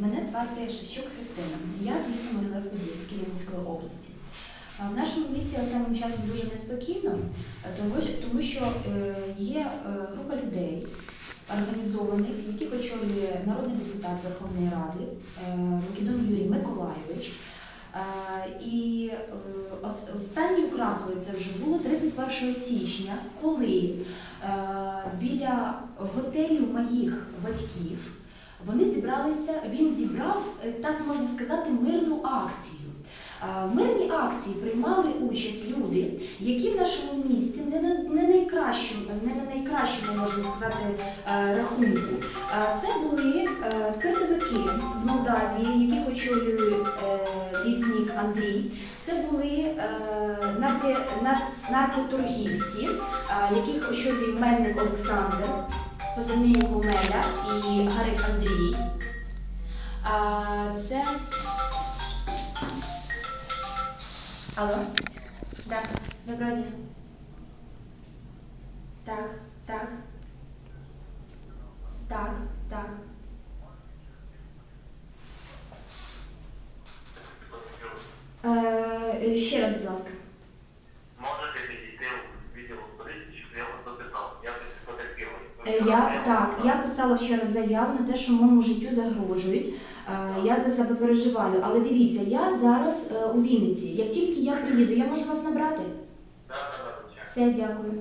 Мене звати Шевчук Христина. Я з міста Могилев-Подільський Рівненської області. В нашому місті останнім часом дуже неспокійно, тому, що- е, є е, група людей організованих, яких очолює народний депутат Верховної Ради е, Македон Юрій Миколайович. Е, І останньою краплею це вже було 31 січня, коли біля готелю моїх батьків вони зібралися, він зібрав, е, так можна сказати, мирну акцію. В мирній акції приймали участь люди, які в нашому місті не на не найкращому, не на найкращому можна сказати е, рахунку. Це були е, спиртовики з Молдавії, яких очолює лісник Андрій. Це були наркоторгівці, яких очолює Мельник Олександр, позивний його Меля і Гарик Андрій. Це Алло? Так, доброго дня. Так, так. Так, так. Е, ще раз, будь ласка. Можете підійти в відділ поліції, щоб я вас запитав. Я десь потерпіла. Е, Я так, я писала вчора заяву на те, що моєму життю загрожують. Е, Я за себе переживаю. Але дивіться, я зараз е, у Вінниці. Як тільки я приїду, я можу вас набрати? Все, дякую.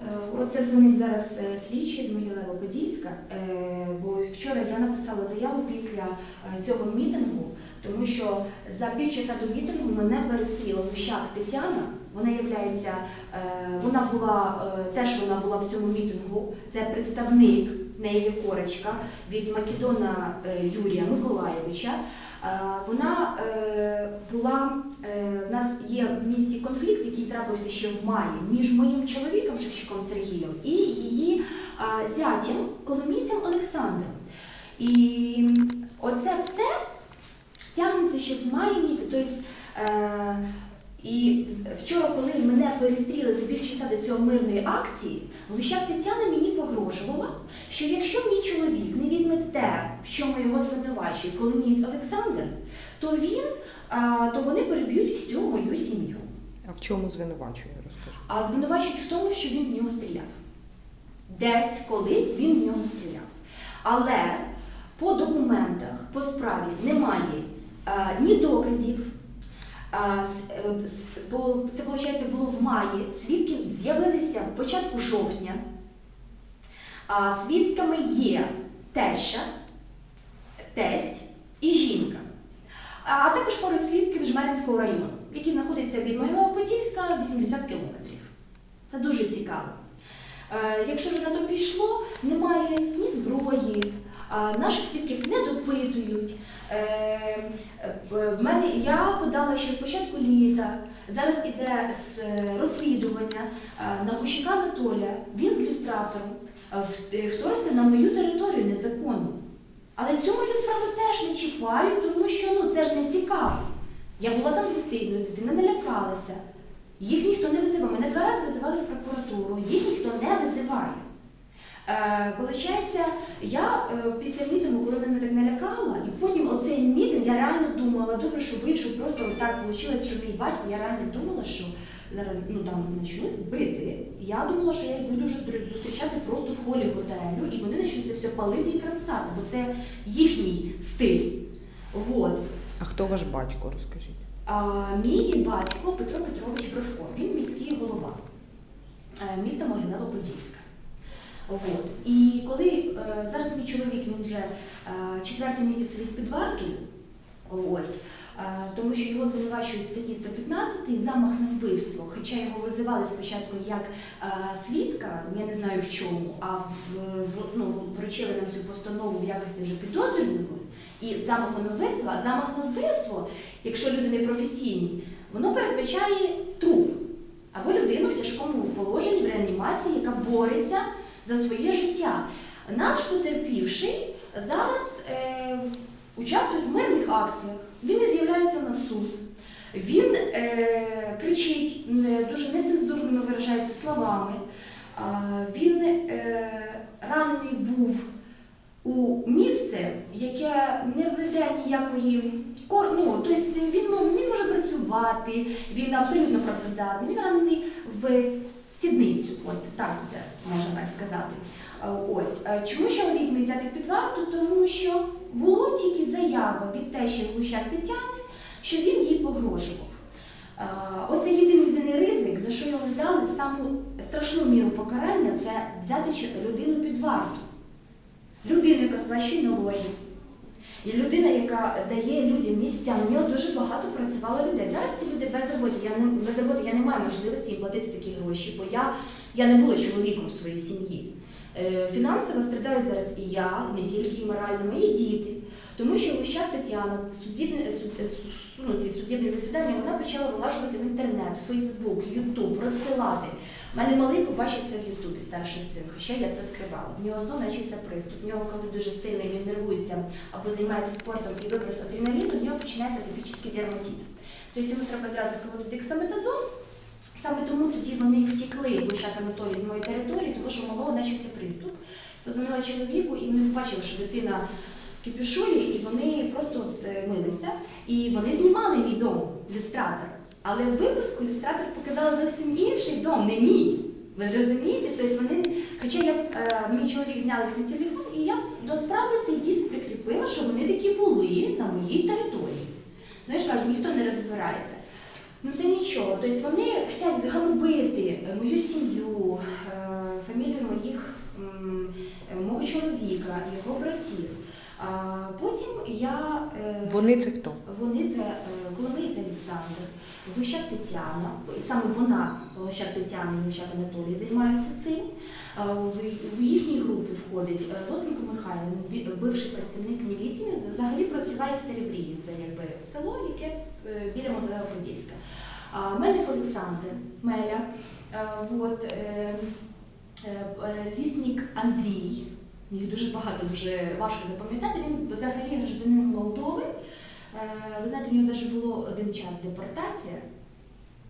Е, Оце дзвонить зараз слідчий з Могилева-Подільська, е, бо вчора я написала заяву після цього мітингу, тому що за півчаса до мітингу мене перестріла Лущак Тетяна. Вона являється, е, вона була е, теж вона була в цьому мітингу. Це представник неї корочка від Македона е, Юрія Миколаєвича. Вона була в нас є в місті конфлікт, який трапився ще в маї між моїм чоловіком Шевчуком Сергієм і її зятям, коломійцем Олександром. І оце все тягнеться ще з мая місяця. Тобто, і вчора, коли мене перестріли за півчаса до цього мирної акції, Лущак Тетяна мені погрожувала, що якщо мій чоловік не візьме те, в чому його звинувачує коломієць Олександр, то він, а, то вони переб'ють всю мою сім'ю. А в чому звинувачує, розкажи. А звинувачують в тому, що він в нього стріляв. Десь колись він в нього стріляв. Але по документах, по справі немає е, ні доказів. Е, Це, виходить, було в маї. Свідки з'явилися в початку жовтня. Свідками є теща, тесть і жінка. А також пару свідків Жмеринського району, які знаходяться від Могилева-Подільська 80 кілометрів. Це дуже цікаво. Е, Якщо вже на то пішло, немає ні зброї, наших свідків не допитують. Е, е, В мене я подала ще з початку літа. Зараз іде е, розслідування на Гущика Анатолія. Він з люстратором вторгся на мою територію незаконно. Але цю мою теж не чіпають, тому що ну це ж не цікаво. Я була там з дитиною, дитина налякалася. Їх ніхто не визивав. Мене два рази визивали в прокуратуру, їх ніхто не визиває. Е, Получається, я е, після мітингу, коли мене так налякала, і потім оцей мітинг, я реально думала, добре, що вийшов, просто так вийшло, що мій батько, я реально думала, що зараз ну там почнуть бити. Я думала, що я їх буду вже зустрічати просто в холі готелю, і вони почнуть це все палити і крамсати, бо це їхній стиль. Вот. А хто ваш батько, розкажіть? А, мій батько Петро Петрович Бровко, він міський голова е, міста Могилево-Подільська. От. І коли е, зараз мій чоловік він вже е, четвертий місяць сидить під вартою, ось, е, тому що його звинувачують в статті 115 замах на вбивство, хоча його визивали спочатку як е, свідка, я не знаю в чому, а в, в- ну, вручили нам цю постанову в якості вже підозрюваного і замаху на вбивство, замах на вбивство, якщо люди не професійні, воно передбачає труп або людину в тяжкому положенні в реанімації, яка бореться за своє життя. Наш потерпівший зараз е, участвує в мирних акціях, він не з'являється на суд. Він е, кричить не- дуже нецензурними виражається словами. А, Він е, ранений був у місце, яке не веде ніякої кор... ну, тобто він, мо- він може працювати, він абсолютно працездатний, він ранений в сідницю, от так буде, можна так сказати. Е, Ось Е, чому чоловік міг взяти під варту? Тому що було тільки заява від тещі Глущак Тетяни, що він їй погрожував. Е, Оце єдиний ризик, за що його взяли саму страшну міру покарання це взяти людину під варту. Людину, яка сплачує налоги. І людина, яка дає людям місця, у нього дуже багато працювало людей. Зараз ці люди без роботи. Я не без роботи я не маю можливості їм платити такі гроші, бо я, я не була чоловіком в своїй сім'ї. Е, Фінансово страдаю зараз і я, не тільки і морально, мої діти. Тому що Лущак Тетяна, судібне, суд, е, ну, ці судебні засідання, вона почала вилажувати в інтернет, Фейсбук, Ютуб, розсилати. У мене малий побачив це в Ютубі, старший син, хоча я це скривала. В нього знову почався приступ. В нього, коли дуже сильно він нервується або займається спортом і виброс адреналіну, в нього починається атопічний дерматит. Тобто йому треба зразу вколоти дексаметазон. Саме тому тоді вони втікли Гущак Анатолій з моєї території, тому що у малого почався приступ. Позвонила чоловіку, і вони побачили, що дитина кипішує, і вони просто змилися. І вони знімали мій дом, люстратор. Але в випуску люстратор показала зовсім інший дом, не мій. Ви розумієте? Тобто вони, хоча я, е, мій чоловік зняв їх на телефон, і я до справи цей диск прикріпила, що вони такі були на моїй території. Ну я ж кажу, ніхто не розбирається. Ну це нічого. Тобто вони хочуть зганубити е, мою сім'ю, е, фамілію моїх, е, мого чоловіка, його братів. А потім я. е, Вони це хто? вони це е, Коломиєць Олександр, Гущак Тетяна, і саме вона, Гущак Тетяна і Гущак Анатолій, займаються цим. Е, В, їхній групі входить е, Лосенко Михайло, бивший працівник міліції, взагалі працюває в Серебрії, це якби село, яке е, біля Мельник Олександр, Меля, е, вот, е, е, лісник Андрій, їх дуже багато, дуже важко запам'ятати. Він взагалі гражданин Молдови. Ви знаєте, у нього навіть було один час депортація,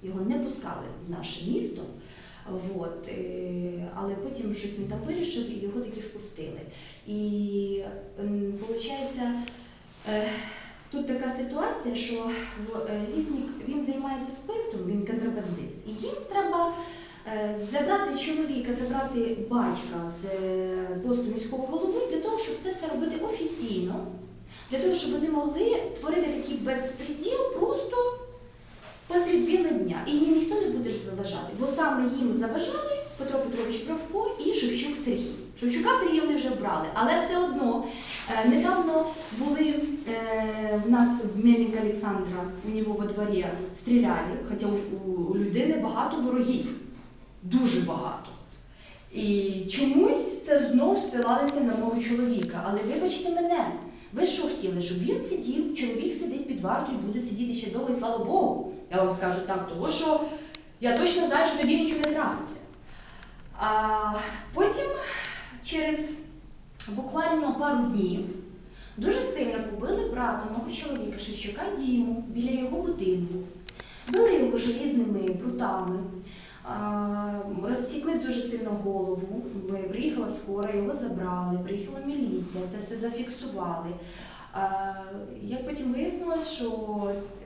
його не пускали в наше місто. Вот. е, Але потім щось він там вирішив і його таки впустили. І виходить, тут така ситуація, що е, лісник він займається спиртом, він контрабандист, і їм треба е, забрати чоловіка, забрати батька з е, посту міського голови для того, щоб це все робити офіційно, для того, щоб вони могли творити такий безпреділ просто посеред білого дня. І їм ніхто не буде заважати, бо саме їм заважали Петро Петрович Правко і Шевчук Сергій. Шевчука Сергія вони вже брали, але все одно недавно були в нас в Мельника Олександра, у нього во дворі стріляли, хоча у людини багато ворогів, дуже багато. І чомусь це знов ссилалося на мого чоловіка. Але вибачте мене, ви що хотіли, щоб він сидів, чоловік сидить під вартою буде сидіти ще довго, і слава Богу. Я вам скажу так, того що я точно знаю, що тобі нічого не трапиться. А потім, через буквально пару днів, дуже сильно побили брата мого чоловіка Шевчука Діму біля його будинку. Били його желізними прутами, розсікли дуже сильно голову. Приїхала скора, його забрали, приїхала міліція, це все зафіксували. Як потім вияснилось, що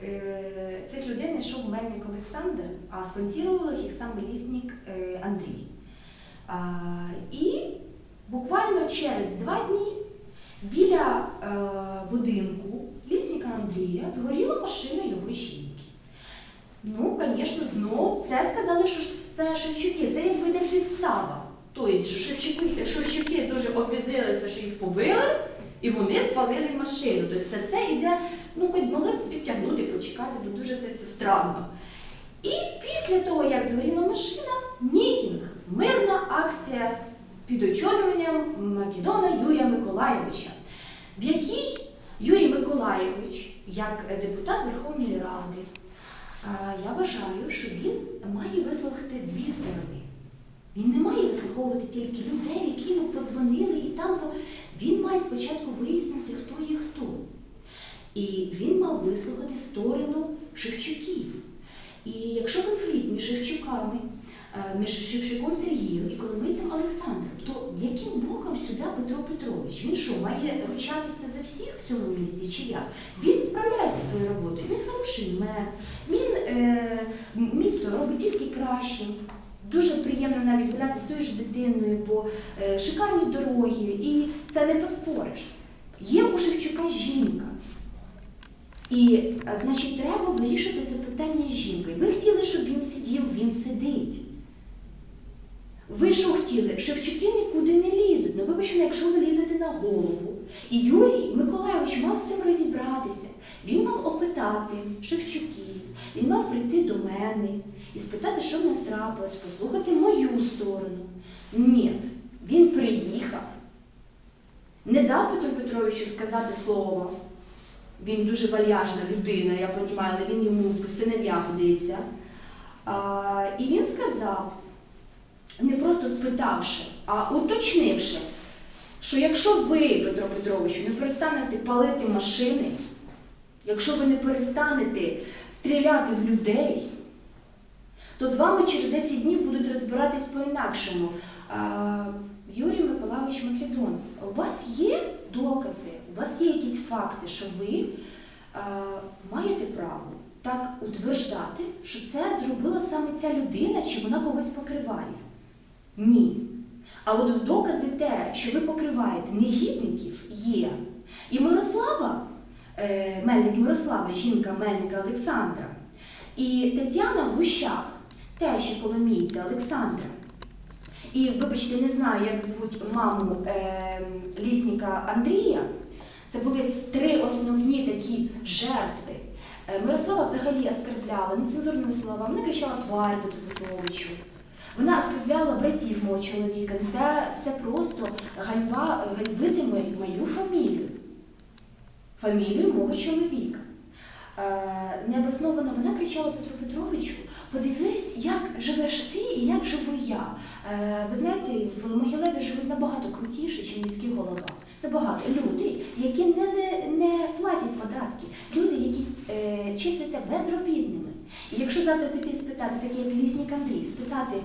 е, цих людей знайшов мельник Олександр, а спонсірував їх саме лісник е, Андрій. І буквально через два дні біля е, будинку лісника Андрія згоріла машина його жінки. Ну, звісно, знов це сказали, що це Шевчуки, це якби не підстава. Тобто, що Шевчуки, Шевчуки дуже обізилися, що їх побили, і вони спалили машину. Тобто все це йде, ну хоч могли б відтягнути, почекати, бо дуже це все странно. І після того, як згоріла машина, мітінг, мирна акція під очолюванням Македона Юрія Миколаєвича, в якій Юрій Миколаєвич, як депутат Верховної Ради, я вважаю, що він має вислухати дві сторони. Він не має вислуховувати тільки людей, які йому позвонили і там. по- Він має спочатку вияснити, хто є хто. І він мав вислухати сторону Шевчуків. І якщо конфлікт між Шевчуками е, між Шевчуком Сергієм і Коломийцем Олександром, то яким боком сюди Петро Петрович? Він що, має ручатися за всіх в цьому місці чи як? Він справляється своєю роботою, він хороший мер, він е, місто робить тільки кращим. Дуже приємно навіть гуляти з тою ж дитиною, бо е, шикарні дороги, і це не поспориш. Є у Шевчука жінка. І, значить, треба вирішити це питання з жінкою. Ви хотіли, щоб він сидів, він сидить. Ви що хотіли? Шевчуки нікуди не лізуть. Ну, вибачте, якщо ви лізете на голову. І Юрій Миколайович мав цим розібратися. Він мав опитати Шевчуків, він мав прийти до мене і спитати, що в нас трапилось, послухати мою сторону. Ні, він приїхав, не дав Петру Петровичу сказати слово. Він дуже вальяжна людина, я розумію, але він йому в синов'я годиться. І він сказав, не просто спитавши, а уточнивши, що якщо ви, Петро Петровичу, не перестанете палити машини, якщо ви не перестанете стріляти в людей, то з вами через 10 днів будуть розбиратись по-інакшому. Юрій Миколайович Македон, у вас є докази, у вас є якісь факти, що ви а, маєте право так утверждати, що це зробила саме ця людина, чи вона когось покриває? Ні. А от докази те, що ви покриваєте негідників, є. І Мирослава, е, Мельник Мирослава, жінка Мельника Олександра, і Тетяна Глущак, теж коломійця Олександра. І, вибачте, не знаю, як звуть маму е, лісника Андрія. Це були три основні такі жертви. Е, Мирослава взагалі оскарбляла нецензурними словами, вона кричала тварь Петровичу. Вона оскарбляла братів мого чоловіка. Це все просто ганьба ганьбити мою, фамілію, фамілію мого чоловіка. Е, необосновано вона кричала Петру Петровичу, подивись, як живеш ти і як живу я. Е, ви знаєте, в Могилеві живуть набагато крутіше, ніж міський голова. Набагато люди, які не, не платять податки, люди, які е, числяться безробітними. І якщо завтра піти спитати, такий як лісник Андрій, спитати,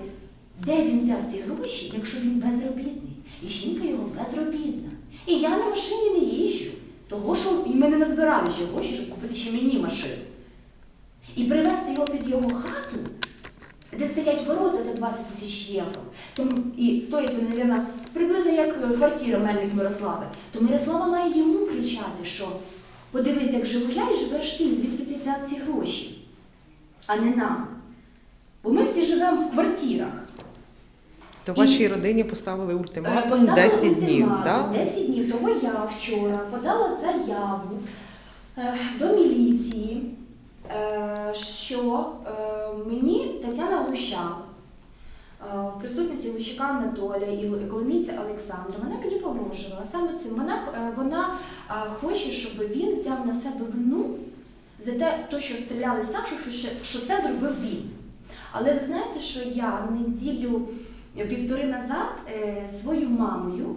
де він взяв ці гроші, якщо він безробітний, і жінка його безробітна. І я на машині не їжджу, того, що і ми не назбирали ще гроші, щоб купити ще мені машину. І привезти його під його хату, де стоять ворота за 20 тисяч євро, то, і стоять вони, мабуть, приблизно як квартира Мельник Мирослави, то Мирослава має йому кричати, що подивись, як живу я і живеш ти, звідки ти взяв ці гроші, а не нам. Бо ми всі живемо в квартирах. То І- вашій родині поставили Е, ультиматум поставила 10 днів, ультиматум, так? 10 днів. Того я вчора подала заяву е, до міліції, е, що е, мені Тетяна Глущак е, в присутності Глущака Анатолія і Коломійця Олександра, вона мені погрожувала саме цим. Вона, е, вона е, хоче, щоб він взяв на себе вину за те, то, що стріляли в Сашу, що, ще- що це зробив він. Але ви знаєте, що я неділю півтори назад е, свою мамою,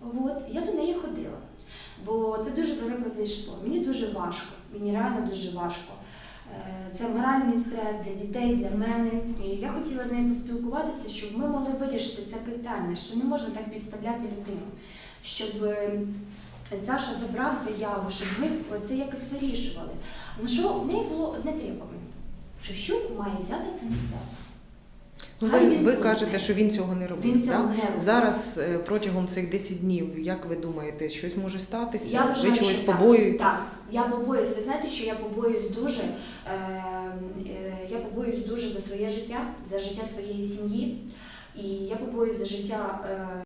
от, я до неї ходила. Бо це дуже далеко зайшло. Мені дуже важко, мені реально дуже важко. Е, Це моральний стрес для дітей, для мене. І я хотіла з нею поспілкуватися, щоб ми могли вирішити це питання, що не можна так підставляти людину, щоб е, Саша забрав заяву, щоб ми це якось вирішували. На що в неї було одне требування. Шевчук має взяти це на себе. Ну, ви, ви кажете, що він цього не робив. Він цього так? не робив. Зараз е, протягом цих 10 днів, як ви думаєте, щось може статися? Я вважаю, ви чогось що так. побоюєтесь? Так, я побоююсь. Ви знаєте, що я побоююсь дуже. Е, е, я побоююсь дуже за своє життя, за життя своєї сім'ї. І я побоююсь за життя е,